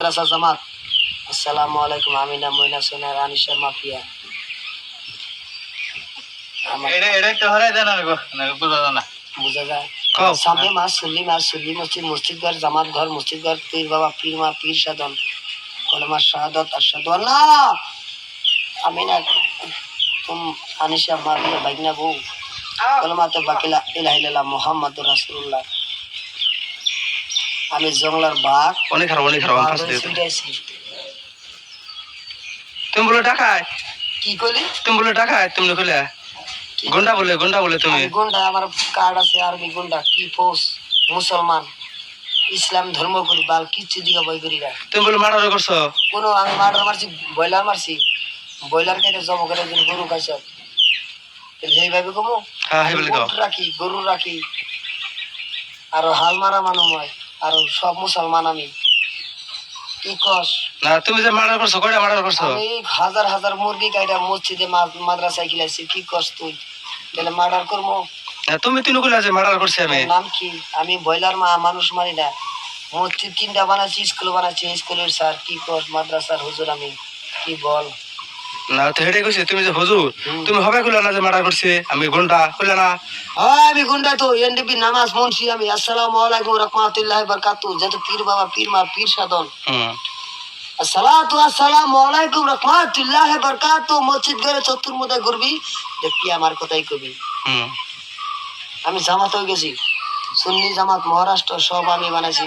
মাদ্রাসা জামাত। আসসালামু আলাইকুম আমি না মইনা সোনার আনিসা মাফিয়া। আমার এটা এটা একটু হরাই দেন আর বুঝা যায় না। বোঝা যায়। সামনে মাস সুল্লি মাস সুল্লি মসজিদ মসজিদ ঘর জামাত ঘর মসজিদ ঘর পীর বাবা পীর মা পীর সাধন। কলমা শাহাদত আশহাদু আল্লাহ! আমি না তুম আনিসা মাফিয়া বাইকনা বউ। বাকিলা ইলাহা ইল্লাল্লাহ মুহাম্মাদুর রাসূলুল্লাহ। আমি জংলার বাঘ। অনেক খারাপ অনেক খারাপ। তুমি বলে টাকায়? কি করলি তুমি বলে টাকায় তুমি কইলে। গন্ডা বলে গন্ডা বলে তুমি। গুন্ডা আমার কার্ড আছে আর্মি গুন্ডা কি ফোর্স মুসলমান ইসলাম ধর্ম করি বাল কিচ্ছু দিকে বই করি না। তুমি বলে মার্ডার করছ। কোনো আমি মার্ডার মারছি ব্রয়লার মারছি ব্রয়লার কেটে জমা করে একদিন গরু খাইছ। সেইভাবে কমো? হ্যাঁ রাখি গরু রাখি আর হাল মারা মানুষ হয়। আর সব মুসলমান আমি। কি কস? না তুমি যে মার্ডার করছ কয়টা মার্ডার করছ? আমি হাজার হাজার মুরগি কাইটা মসজিদে মাদ্রাসায় খিলাইছি কি কস তুই? তাহলে মার্ডার করব তুমি তিন কইলা যে মার্ডার করছি আমি। নাম কি? আমি ব্রয়লার মা মানুষ মারি না। মসজিদ তিনটা বানাচ্ছি স্কুল বানাচ্ছি স্কুলের স্যার কি কর মাদ্রাসার হুজুর আমি। কি বল? না তো হেডে কইছি তুমি যে হুজুর তুমি হবে কইলা না যে মার্ডার করছি? আমি গন্ডা কইলা না আমি গুন্ডা তো এনডিপি নামাজ মুন্সি আমি। আসসালামু আলাইকুম রহমাতুল্লাহ বারকাতু যত পীর বাবা পীর মা পীর সাধন। হুম। আসসালাতু আসসালামু আলাইকুম রহমাতুল্লাহ বারকাতু মসজিদ ঘরে চতুর মধ্যে দেখি আমার কথাই কবি। হুম। আমি জামাত হয়ে গেছি। সুন্নি জামাত মহারাষ্ট্র সব আমি বানাইছি।